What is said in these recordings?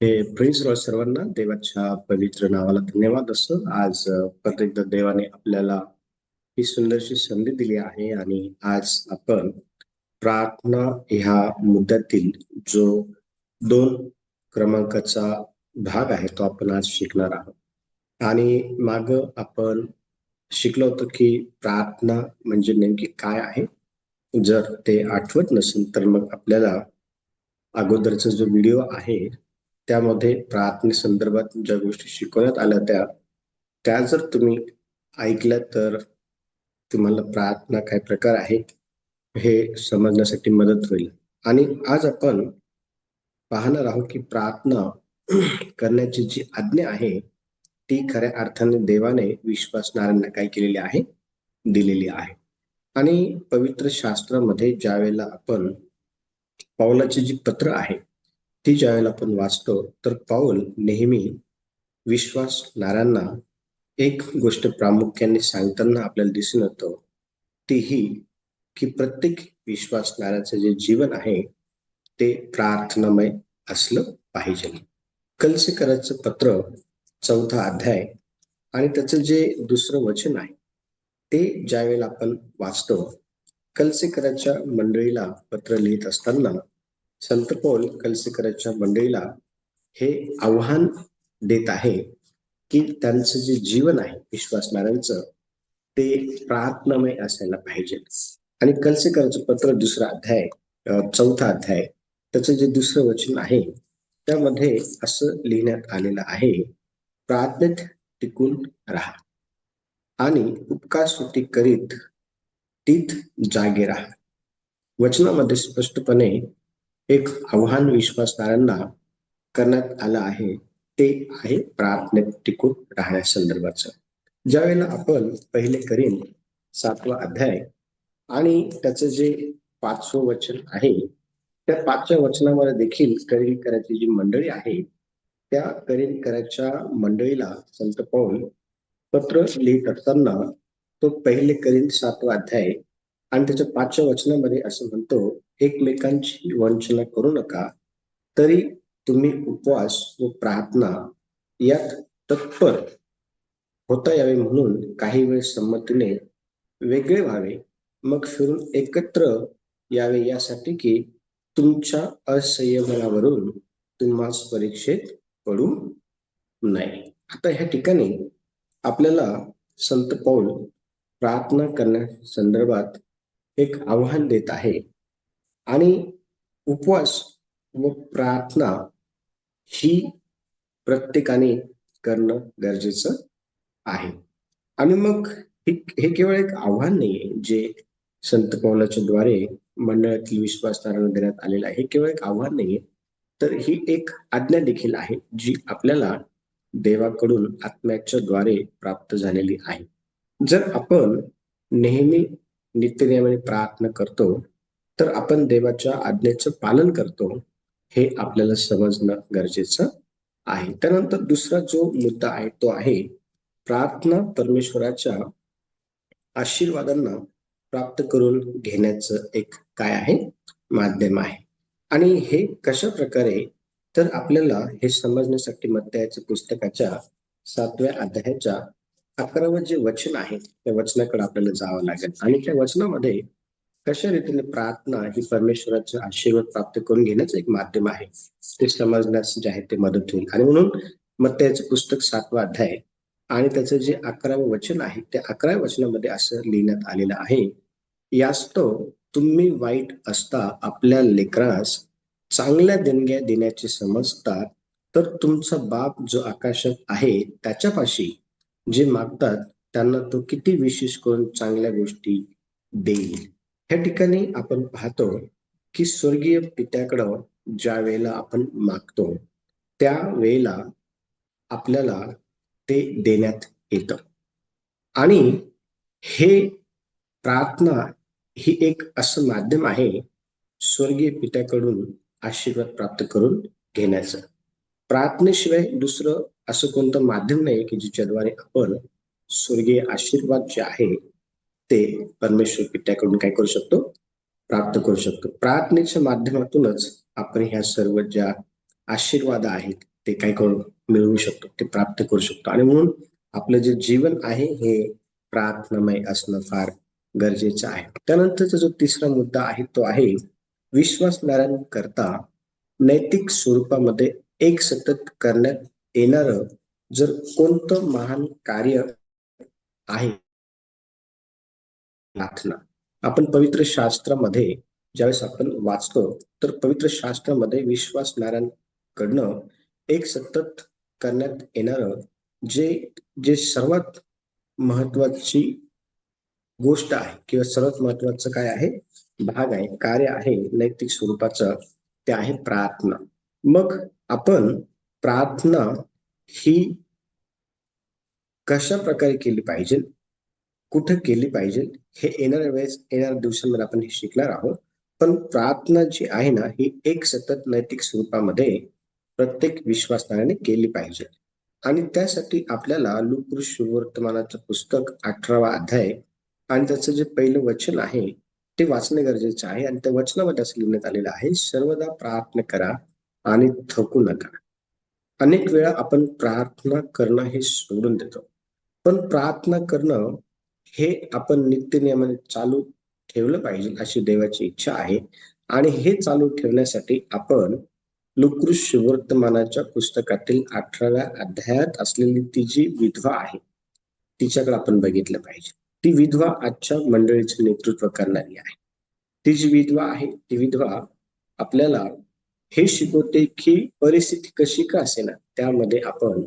हे प्रिन्स रॉय सर्वांना देवाच्या पवित्र नावाला धन्यवाद असतो. आज प्रत्येक देवाने आपल्याला ही सुंदरशी संधी दिली आहे आणि आज आपण प्रार्थना ह्या मुद्द्यातील जो दोन क्रमांकाचा भाग आहे तो आपण आज शिकणार आहोत. आणि माग आपण शिकलो होतो की प्रार्थना म्हणजे नेमकी काय आहे? जर ते आठवत नसेल तर मग आपल्याला अगोदरचा जो व्हिडिओ आहे त्यामध्ये प्रार्थने संदर्भात ज्या गोष्टी शिकवण्यात आल्या त्या त्या जर तुम्ही ऐकल्या तर तुम्हाला प्रार्थना काय प्रकार आहेत हे समजण्यासाठी मदत होईल. आणि आज आपण पाहणार आहोत की प्रार्थना करण्याची जी आज्ञा आहे ती खऱ्या अर्थाने देवाने विश्वासणाऱ्यांना काय केलेली आहे? दिलेली आहे. आणि पवित्र शास्त्रामध्ये ज्या वेळेला आपण पावलाची जी पत्र आहे ती ज्यावेळेला आपण वाचतो तर पाऊल नेहमी विश्वासणाऱ्यांना एक गोष्ट प्रामुख्याने सांगताना आपल्याला दिसून येतं. ती ही की प्रत्येक विश्वासणाऱ्याचं जे जीवन आहे ते प्रार्थनामय असलं पाहिजे. कलसेकराचं पत्र चौथा अध्याय आणि त्याचं जे दुसरं वचन आहे ते ज्यावेळेला आपण वाचतो कलसेकराच्या मंडळीला पत्र लिहित असताना संतपोल कलसीकरांच्या मंडळीला हे आव्हान देत आहे की त्यांचं जे जीवन आहे विश्वासणाऱ्यांचं ते प्रार्थनामय असायला पाहिजे. आणि कलसेकराचं पत्र दुसरा अध्याय चौथा अध्याय त्याचं जे दुसरं वचन आहे त्यामध्ये असं लिहिण्यात आलेलं आहे प्रार्थनेत टिकून राहा. आणि उपकार स्तुती करीत तीत जागे राहा. वचनामध्ये स्पष्टपणे एक आव्हान विश्वासणाऱ्यांना करण्यात आलं आहे. ते आहे प्रार्थनेत टिकून राहण्यासंदर्भाचं ज्यावेळेला आपण पहिले करीन सातवा अध्याय आणि त्याचं जे पाचवं वचन आहे त्या पाचव्या वचनामध्ये देखील करीन करायची जी मंडळी आहे त्या करीन करायच्या मंडळीला संत पौल पत्र लिहित असताना तो पहिले करीन सातवा अध्याय आणि त्याच्या पाचव्या वचनामध्ये असं म्हणतो एकमेकांची वंचना करू नका तरी तुम्ही उपवास व प्रार्थना यात तत्पर होता यावे म्हणून काही वेळ संमतीने वेगळे व्हावे मग फिरून एकत्र यावे यासाठी की तुमच्या असंयमनावरून तुम्हाला परीक्षेत पडू नये. आता ह्या ठिकाणी आपल्याला संत पौल प्रार्थना करण्या संदर्भात एक आव्हान देत आहे. आणि उपवास व प्रार्थना ही प्रत्येकाने करणं गरजेचं आहे. आणि मग हे हे केवळ एक आव्हान नाहीये जे संत पौलाच्या द्वारे मंडळातील विश्वासदारांना देण्यात आलेलं आहे. हे केवळ एक आव्हान नाहीये तर ही एक आज्ञा देखील आहे जी आपल्याला देवाकडून आत्म्याच्या द्वारे प्राप्त झालेली आहे. जर आपण नेहमी नित्यनियमाने प्रार्थना करतो तर आपण देवाच्या आज्ञेचं पालन करतो हे आपल्याला समजणं गरजेचं आहे. त्यानंतर दुसरा जो मुद्दा आहे तो आहे प्रार्थना परमेश्वराच्या आशीर्वादांना प्राप्त करून घेण्याचं एक काय आहे? माध्यम आहे. आणि हे कशा प्रकारे? तर आपल्याला हे समजण्यासाठी मध्यायाच्या पुस्तकाच्या सातव्या अध्यायाच्या अकरावं जे वचन आहे त्या वचनाकडे आपल्याला जावं लागेल. आणि त्या वचनामध्ये कशा रीतीने प्रार्थना ही परमेश्वराचा आशीर्वाद प्राप्त करून घेण्याचं एक माध्यम आहे ते समजण्यास जे आहे ते मदत होईल. आणि म्हणून मग त्याचं पुस्तक सातवा अध्याय आणि त्याचं जे अकरावं वचन आहे त्या अकराव्या वचनामध्ये असं लिहिण्यात आलेलं आहे यास्तव तुम्ही वाईट असता आपल्या लेकरास चांगल्या देणग्या देण्याचे समजतात तर तुमचा बाप जो आकाशात आहे त्याच्यापाशी जे मागतात त्यांना तो किती विशेष करून चांगल्या गोष्टी देईल. ह्या ठिकाणी आपण पाहतो की स्वर्गीय पित्याकडं ज्या वेळेला आपण मागतो त्या वेळेला आपल्याला ते देण्यात येतं. आणि हे प्रार्थना ही एक असं माध्यम आहे स्वर्गीय पित्याकडून आशीर्वाद प्राप्त करून घेण्याचं. प्रार्थनेशिवाय दुसरं असं कोणतं माध्यम नाही की ज्याच्याद्वारे आपण स्वर्गीय आशीर्वाद जे आहे ते परमेश्वर पित्याकडून काय करू शकतो? प्राप्त करू शकतो. प्रार्थनेच्या माध्यमातूनच आपण ह्या सर्व ज्या आशीर्वाद आहेत ते काय करू मिळवू शकतो ते प्राप्त करू शकतो. आणि म्हणून आपलं जे जीवन आहे हे प्रार्थनामय असणं फार गरजेचं आहे. त्यानंतरचा जो तिसरा मुद्दा आहे तो आहे विश्वासणाऱ्यांकरता नैतिक स्वरूपामध्ये एक सतत करण्यात येणार जर कोणतं महान कार्य आहे. प्रार्थना. आपण पवित्र शास्त्रामध्ये ज्यावेळेस आपण वाचतो तर पवित्र शास्त्रामध्ये विश्वास कडनं एक सतत करण्यात येणार जे जे सर्वात महत्वाची गोष्ट आहे किंवा सर्वात महत्वाचं काय आहे? भाग आहे कार्य आहे नैतिक स्वरूपाचं ते आहे प्रार्थना. मग आपण प्रार्थना ही कशा प्रकारे केली पाहिजे? कुठं केली पाहिजे? हे येणाऱ्या वेळेस येणाऱ्या दिवसांमध्ये आपण हे शिकणार आहोत. पण प्रार्थना जी आहे ना ही एक सतत नैतिक स्वरूपामध्ये प्रत्येक विश्वासनाने केली पाहिजे. आणि त्यासाठी आपल्याला लुकृष वर्तमानाचं पुस्तक अठरावा अध्याय आणि त्याचं जे पहिलं वचन आहे ते वाचणे गरजेचं आहे. आणि त्या वचनामध्ये असं लिहिण्यात आलेलं आहे सर्वदा प्रार्थना करा आणि थकू नका. अनेक वेळा आपण प्रार्थना करणं हे सोडून देतो. पण प्रार्थना करणं हे आपण नित्य नियमाने चालू ठेवलं पाहिजे अशी देवाची इच्छा आहे. आणि हे चालू ठेवण्यासाठी आपण लुकृष वर्तमानाच्या पुस्तकातील अठराव्या अध्यायात असलेली ती जी विधवा आहे तिच्याकडे आपण बघितलं पाहिजे. ती विधवा आजच्या मंडळीचे नेतृत्व करणारी आहे. ती जी विधवा आहे ती विधवा आपल्याला हे शिकवते की परिस्थिती कशी का असे ना त्यामध्ये आपण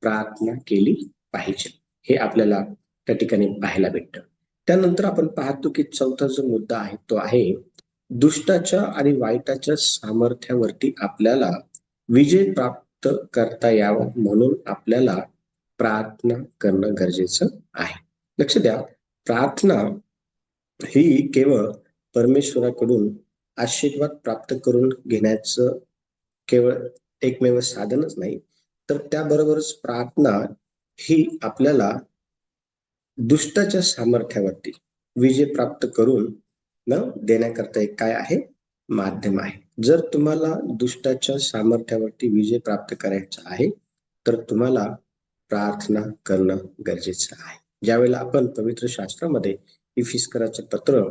प्रार्थना केली पाहिजे. हे आपल्याला त्या ठिकाणी पाहायला भेटतं. त्यानंतर आपण पाहतो की चौथा जो मुद्दा आहे तो आहे दुष्टाच्या आणि वाईटाच्या सामर्थ्यावरती आपल्याला विजय प्राप्त करता यावा म्हणून आपल्याला प्रार्थना करणं गरजेचं आहे. लक्ष द्या प्रार्थना ही केवळ परमेश्वराकडून आशीर्वाद प्राप्त करून घेण्याचं केवळ एकमेव साधनच नाही तर त्याबरोबरच प्रार्थना ही आपल्याला दुष्टाच्या सामर्थ्यावरती विजय प्राप्त करून न देण्याकरता एक काय आहे? माध्यम आहे. जर तुम्हाला दुष्टाच्या सामर्थ्यावरती विजय प्राप्त करायचा आहे तर तुम्हाला प्रार्थना करणं गरजेचं आहे. ज्यावेळेला आपण पवित्र शास्त्रामध्ये इफिस्कराचं पत्र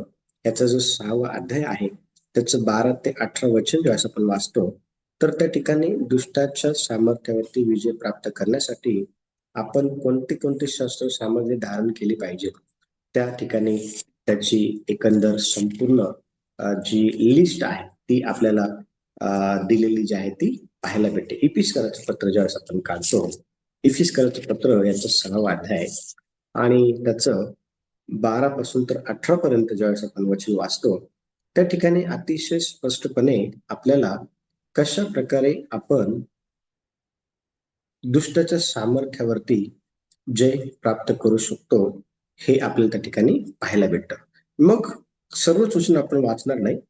याचा जो सहावा अध्याय आहे त्याचं बारा ते अठरा वचन ज्यावेळेस आपण वाचतो तर त्या ठिकाणी दुष्टाच्या सामर्थ्यावरती विजय प्राप्त करण्यासाठी आपण कोणती कोणती शस्त्र सामग्री धारण केली पाहिजे त्या ठिकाणी त्याची एकंदर संपूर्ण जी लिस्ट आहे ती आपल्याला दिलेली जी आहे ती पाहायला भेटते. इपिस करायचं पत्र ज्यावेळेस आपण काढतो इफिस करायचं पत्र याचं सहावा अध्याय आणि त्याचं बारा पासून तर अठरा पर्यंत ज्यावेळेस आपण वचन वाचतो त्या ठिकाणी अतिशय स्पष्टपणे आपल्याला कशा प्रकारे आपण दुष्टाच्या सामर्थ्यावरती जय प्राप्त करू शकतो हे आपल्याला त्या ठिकाणी पाहायला भेटतं. मग सर्व सूचना आपण वाचणार नाही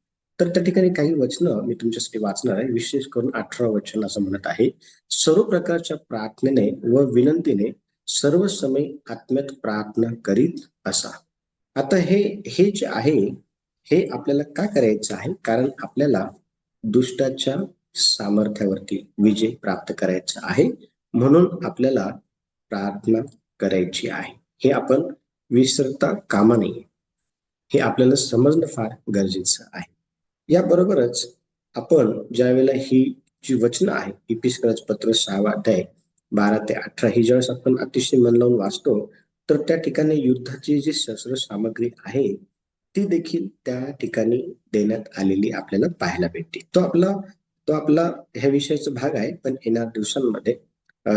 तर त्या ठिकाणी काही वचनं मी तुमच्यासाठी वाचणार आहे. विशेष करून अठरा वचन असं म्हणत आहे. सर्व प्रकारच्या प्रार्थनेने व विनंतीने सर्व समय आत्म्यात प्रार्थना करीत असा. आता हे हे जे आहे हे आपल्याला का करायचं आहे? कारण आपल्याला दुष्टाच्या सामर्थ्यावरती विजय प्राप्त करायचा आहे. म्हणून आपल्याला प्रार्थना करायची आहे. हे आपण विसरता कामा नये. हे आपल्याला समजणं फार गरजेचं आहे. याबरोबरच आपण ज्या वेळेला ही जी वचनं आहे इपिस्कराज पत्र सहावा अध्याय बारा ते अठरा ही ज्यावेळेस आपण अतिशय मन लावून वाचतो तर त्या ठिकाणी युद्धाची जी शस्त्र सामग्री आहे ती देखील त्या ठिकाणी देण्यात आलेली आपल्याला पाहायला भेटते. तो आपला तो आपला ह्या विषयाचा भाग आहे पण येणाऱ्या दिवसांमध्ये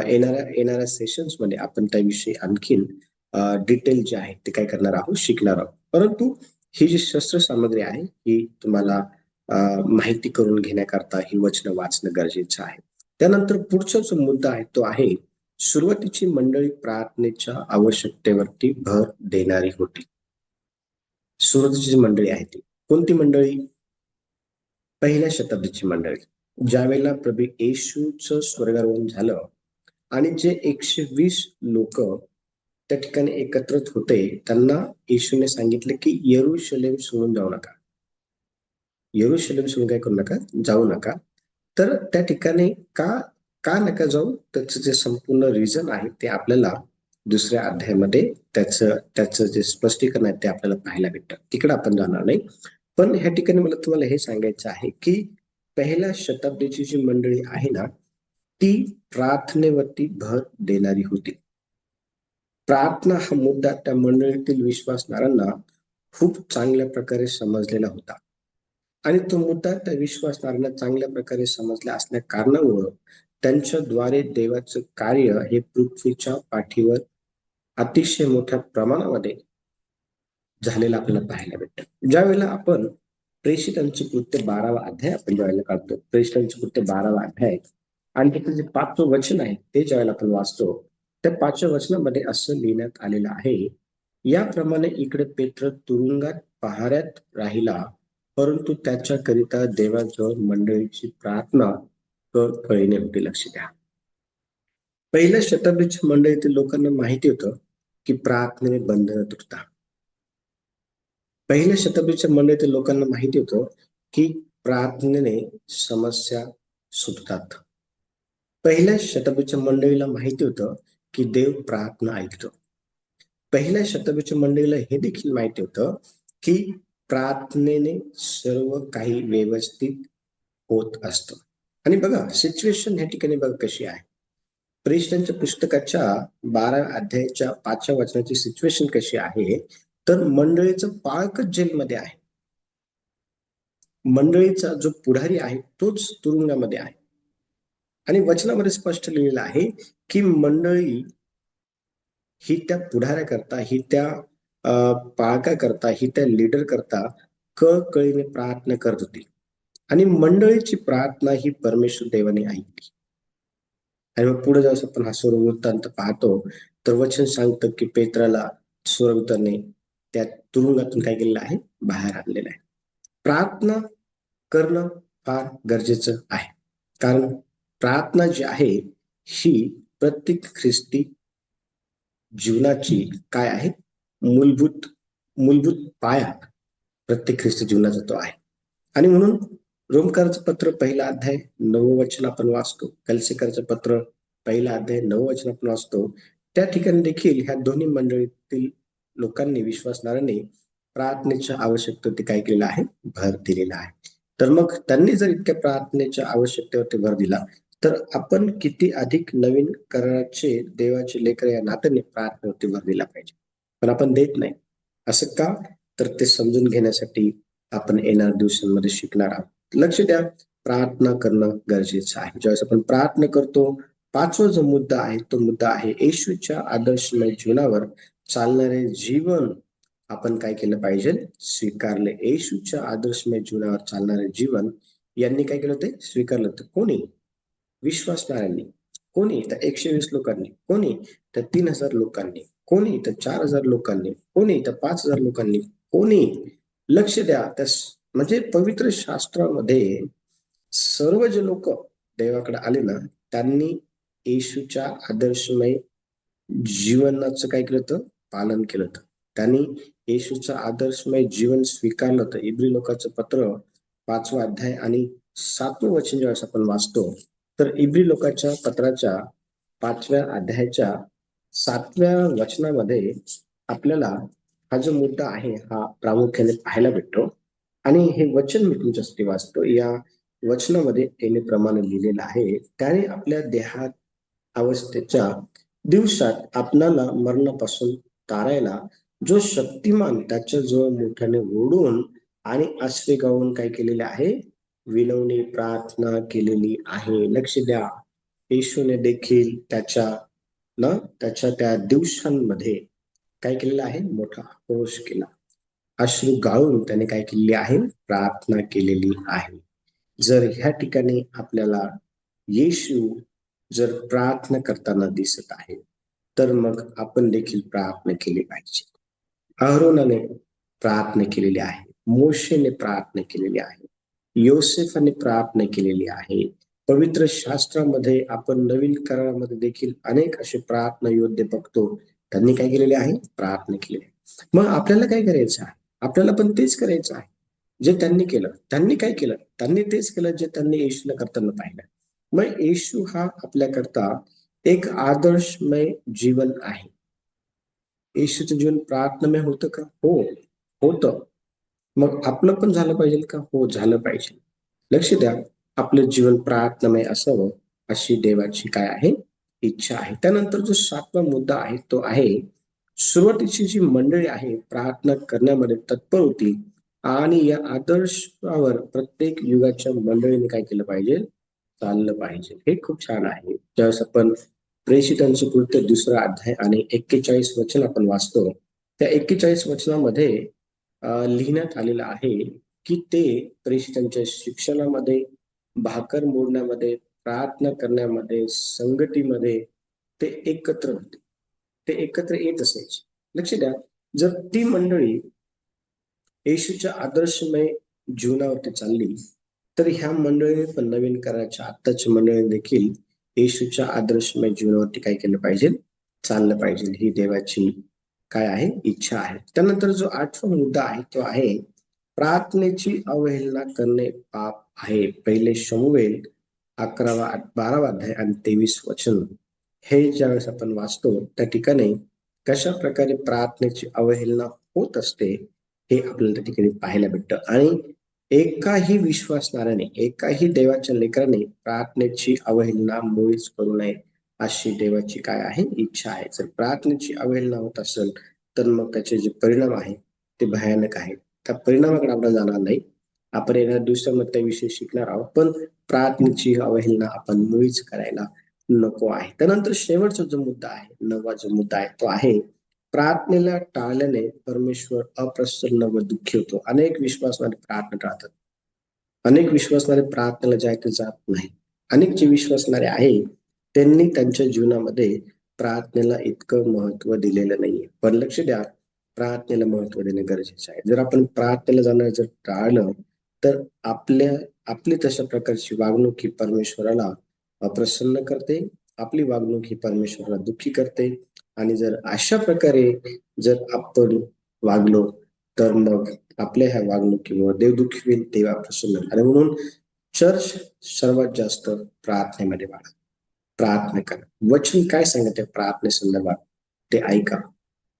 येणाऱ्या येणाऱ्या सेशन्समध्ये आपण त्याविषयी आणखीन डिटेल जे आहे ते काय करणार आहोत शिकणार आहोत. परंतु ही जी शस्त्र सामग्री आहे ही तुम्हाला माहिती करून घेण्याकरता ही वचन वाचणं गरजेचं आहे. त्यानंतर पुढचा जो मुद्दा आहे तो आहे सुरुवातीची मंडळी प्रार्थनेच्या आवश्यकतेवरती भर देणारी होती. सुरुवातीची जी मंडळी आहे ती. कोणती मंडळी? पहिल्या शताब्दीची मंडळी. ज्यावेळेला प्रभू येशूच स्वर्गारोहण झालं आणि जे एकशे वीस लोक त्या ठिकाणी एकत्रित होते त्यांना येशूने सांगितले की येरुशलेम सोडून जाऊ नका. येरुशलेम सोडून काय करू नका? जाऊ नका. तर त्या ठिकाणी का का नका जाऊ? त्याचं जे संपूर्ण रिझन आहे ते आपल्याला दुसऱ्या अध्यायामध्ये त्याचं त्याचं जे स्पष्टीकरण आहे ते आपल्याला पाहायला भेटतं. तिकडे आपण जाणार नाही. पण ह्या ठिकाणी मला तुम्हाला हे सांगायचं आहे की पहिल्या शताब्दीची जी मंडळी आहे ना ती प्रार्थनेवरती भर देणारी होती. प्रार्थना हा मुद्दा त्या मंडळीतील विश्वासणाऱ्यांना खूप चांगल्या प्रकारे समजलेला होता. आणि तो मुद्दा त्या विश्वासणाऱ्यांना चांगल्या प्रकारे समजला असल्या कारणामुळं त्यांच्याद्वारे देवाचं कार्य हे पृथ्वीच्या पाठीवर अतिशय मोठ्या प्रमाणामध्ये झालेलं आपल्याला पाहायला भेटतं. ज्यावेळेला आपण प्रेषितांचे कृत्य बारावा अध्याय आपण ज्यावेळेला काढतो प्रेषितांचे कृत्य बारावा अध्याय आणि त्याचं जे पाचवं वचन आहे ते ज्यावेळेला आपण वाचतो त्या पाचव्या वचनामध्ये असं लिहिण्यात आलेलं आहे याप्रमाणे इकडे पेत्र तुरुंगात पहाऱ्यात राहिला परंतु त्याच्याकरिता देवाजवळ मंडळीची प्रार्थना कळीने होती लक्ष द्या. पहिल्या शताब्दीच्या मंडळीतील लोकांना माहिती होतं की प्रार्थनेने बंधन तुटता पहिल्या शताब्दीच्या मंडळीतील लोकांना माहिती होतं की प्रार्थनेने समस्या सुटतात. पहिल्या शताब्दीच्या मंडळीला माहिती होतं की देव प्रार्थना ऐकतो. पहिल्या शताब्दीच्या मंडळीला हे देखील माहिती होतं की प्रार्थनेने सर्व काही व्यवस्थित होत असतं. आणि बघा सिच्युएशन ह्या ठिकाणी बघा कशी आहे. प्रेषणांच्या पुस्तकाच्या बारा अध्यायाच्या पाचव्या वचनाची सिच्युएशन कशी आहे? तर मंडळीचं पाळकच जेलमध्ये आहे. मंडळीचा जो पुढारी आहे तोच तुरुंगामध्ये आहे. आणि वचनामध्ये स्पष्ट लिहिलेलं आहे की मंडळी ही त्या पुढाऱ्या करता ही त्या पाळका करता ही त्या लीडर करता कळीने प्रार्थना करत होती. आणि मंडळीची प्रार्थना ही परमेश्वर देवाने ऐकली. आणि मग पुढे जाऊन आपण हा वृत्तांत पाहतो तर वचन सांगतं की पेत्राला स्वर्गदूताने त्या तुरुंगातून काय केलेलं आहे? बाहेर आणलेलं आहे. प्रार्थना करणं फार गरजेचं आहे. कारण प्रार्थना जी आहे ही प्रत्येक ख्रिस्ती जीवनाची काय आहे? मूलभूत मूलभूत पाया प्रत्येक ख्रिस्ती जीवनाचा तो आहे. आणि म्हणून कर्ज पत्र पहिला अध्याय नववचन आपण वाचतो. कलसेकरचं पत्र पहिला अध्याय नववचन आपण वाचतो. त्या ठिकाणी देखील ह्या दोन्ही मंडळीतील लोकांनी विश्वासणाऱ्यांनी प्रार्थनेच्या आवश्यकतेवरती काय केलेलं आहे? भर दिलेला आहे. तर मग त्यांनी जर इतक्या प्रार्थनेच्या आवश्यकतेवरती भर दिला तर आपण किती अधिक नवीन करण्याचे देवाचे लेकर या नात्याने प्रार्थनेवरती भर दिला पाहिजे? पण आपण देत नाही. असं का? तर ते समजून घेण्यासाठी आपण येणार दिवसांमध्ये शिकणार आहोत. लक्ष द्या. प्रार्थना करणं गरजेचं आहे. ज्यावेळेस आपण प्रार्थना करतो पाचवा जो मुद्दा आहे तो मुद्दा आहे येशूच्या आदर्शमय जीवनावर चालणारे जीवन. आपण काय केलं पाहिजे? स्वीकारले. येशूच्या आदर्शमय जीवनावर चालणारे जीवन यांनी काय केलं ते स्वीकारलं तर कोणी? विश्वासणाऱ्यांनी. कोणी? तर एकशे वीस लोकांनी. कोणी? तर तीन हजार लोकांनी. कोणी? तर चार हजार लोकांनी. कोणी? तर पाच हजार लोकांनी. कोणी? लक्ष द्या. त्या म्हणजे पवित्र शास्त्रामध्ये सर्व जे लोक देवाकडे आले ना त्यांनी येशूच्या आदर्शमय जीवनाचं काय केलं होतं? पालन केलं होतं. त्यांनी येशूचं आदर्शमय जीवन स्वीकारलं होतं. इब्री लोकांचं पत्र पाचवा अध्याय आणि सातवं वचन जेव्हा आपण वाचतो तर इब्री लोकांच्या पत्राच्या पाचव्या अध्यायाच्या सातव्या वचनामध्ये आपल्याला हा जो मुद्दा आहे हा प्रामुख्याने पाहायला भेटतो. आणि हे वचन मी तुमच्यासाठी वाचतो. या वचनामध्ये त्याने प्रमाण लिहिलेलं आहे. त्याने आपल्या देहात अवस्थेच्या दिवसात आपणाला मरणापासून तारायला जो शक्तिमान त्याच्याजवळ मोठ्याने ओढून आणि आश्रय गावून काय केलेले आहे? विनवणी प्रार्थना केलेली आहे. लक्ष द्या. येशूने देखील त्याच्या न त्याच्या त्या दिवसांमध्ये काय केलेलं आहे? मोठा आक्रोश केला. अश्रू गाळून त्याने काय केलेली आहे? प्रार्थना केलेली आहे. जर ह्या ठिकाणी आपल्याला येशू जर प्रार्थना करताना दिसत आहे तर मग आपण देखील प्रार्थना केली पाहिजे. अहरोनाने प्रार्थना केलेली आहे मोशेने प्रार्थना केलेली आहे योसेफाने प्रार्थना केलेली आहे. पवित्र शास्त्रामध्ये आपण नवीन करारामध्ये देखील अनेक असे प्रार्थना योद्धे बघतो. त्यांनी काय केलेले आहे? प्रार्थना केलेली आहे. मग आपल्याला काय करायचं आहे? आपल्याला पण तेच करायचं आहे. जे त्यांनी केलं त्यांनी काय केलं? त्यांनी तेच केलं जे त्यांनी येशूला करताना पाहिलं. मग येशू हा आपल्याकरता एक आदर्शमय जीवन आहे. येशूचं जीवन प्रार्थनामय होतं का? हो होतं. मग आपलं पण झालं पाहिजे का? हो झालं पाहिजे. लक्ष द्या आपलं जीवन प्रार्थनामय असावं अशी देवाची काय आहे? इच्छा आहे. त्यानंतर जो सातवा मुद्दा आहे तो आहे सुरुवातीची जी मंडळी आहे प्रार्थना करण्यामध्ये तत्पर होती आणि या आदर्शावर प्रत्येक युगाच्या मंडळीने काय केलं पाहिजे? चाललं पाहिजे. हे खूप छान आहे. ज्यावेळेस आपण प्रेषितांचं कृत्य दुसरा अध्याय आणि एक्केचाळीस वचन आपण वाचतो. त्या एक्केचाळीस वचनामध्ये लिहिण्यात आलेलं आहे की ते प्रेषितांच्या शिक्षणामध्ये भाकर मोडण्यामध्ये प्रार्थना करण्यामध्ये संगतीमध्ये ते एकत्र होते. ते एकत्र येत असायचे. लक्ष द्या जर ती मंडळी येशूच्या आदर्शमय जीवनावरती चालली तर ह्या मंडळीने पण नवीन करायच्या आत्ताच्या मंडळीने देखील येशूच्या आदर्शमय जीवनावरती काय केलं पाहिजे? चाललं पाहिजे. ही देवाची काय आहे? इच्छा आहे. त्यानंतर जो आठवा मुद्दा आहे तो आहे प्रार्थनेची अवहेलना करणे पाप आहे. पहिले शमुवेल अकरावा बारावा अध्याय आणि तेवीस वचन. हे ज्यावेळेस आपण वाचतो त्या ठिकाणी कशा प्रकारे प्रार्थनेची अवहेलना होत असते हे आपल्याला त्या ठिकाणी पाहायला भेटतं. आणि एकाही विश्वासणाऱ्याने एकाही देवाच्या लेकराने प्रार्थनेची अवहेलना मुळीच करू नये अशी देवाची काय आहे? इच्छा आहे. जर प्रार्थनेची अवहेलना होत असेल तर मग त्याचे जे परिणाम आहे ते भयानक आहेत त्या परिणामाकडे आपण जाणार नाही. आपण येणाऱ्या दुसऱ्या त्याविषयी शिकणार आहोत पण प्रार्थनेची अवहेलना आपण मुळीच करायला नको आहे. त्यानंतर शेवटचा जो मुद्दा आहे नववा जो मुद्दा आहे तो आहे प्रार्थनेला टाळल्याने परमेश्वर अप्रसन्न व दुःखी होतो. अनेक विश्वासणारे प्रार्थना टाळतात. अनेक विश्वासणारे प्रार्थनेला जे आहे ते जात नाही. अनेक जे विश्वासणारे आहे त्यांनी त्यांच्या जीवनामध्ये प्रार्थनेला इतकं महत्त्व दिलेलं नाहीये. पण लक्ष द्या प्रार्थनेला महत्त्व देणे गरजेचे आहे. जर आपण प्रार्थनेला जाणार जर टाळलं तर आपल्या आपली तशा प्रकारची वागणूक ही परमेश्वराला अप्रसन्न करते आपली वागणूक ही परमेश्वराला दुःखी करते. आणि जर अशा प्रकारे जर आपण वागलो तर मग आपल्या ह्या वागणुकीमुळे देव दुःखी होईल देवा प्रसन्न आणि म्हणून चर्च सर्वात जास्त प्रार्थनेमध्ये वाढा. प्रार्थना करा. वचन काय सांगते? प्रार्थनेसंदर्भात ते ऐका.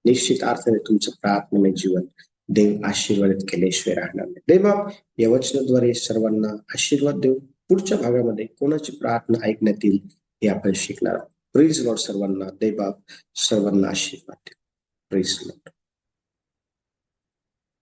निश्चित अर्थाने तुमचं प्रार्थनामय जीवन देव आशीर्वादित केल्याशिवाय राहणार नाही. देवबाप या वचनाद्वारे सर्वांना आशीर्वाद देऊ. पुढच्या भागामध्ये कोणाची प्रार्थना ऐकण्यात येईल हे आपण शिकणार आहोत. प्लीज लॉर्ड सर्वांना देवबाप सर्वांना आशीर्वाद प्रेज प्लीज लॉर्ड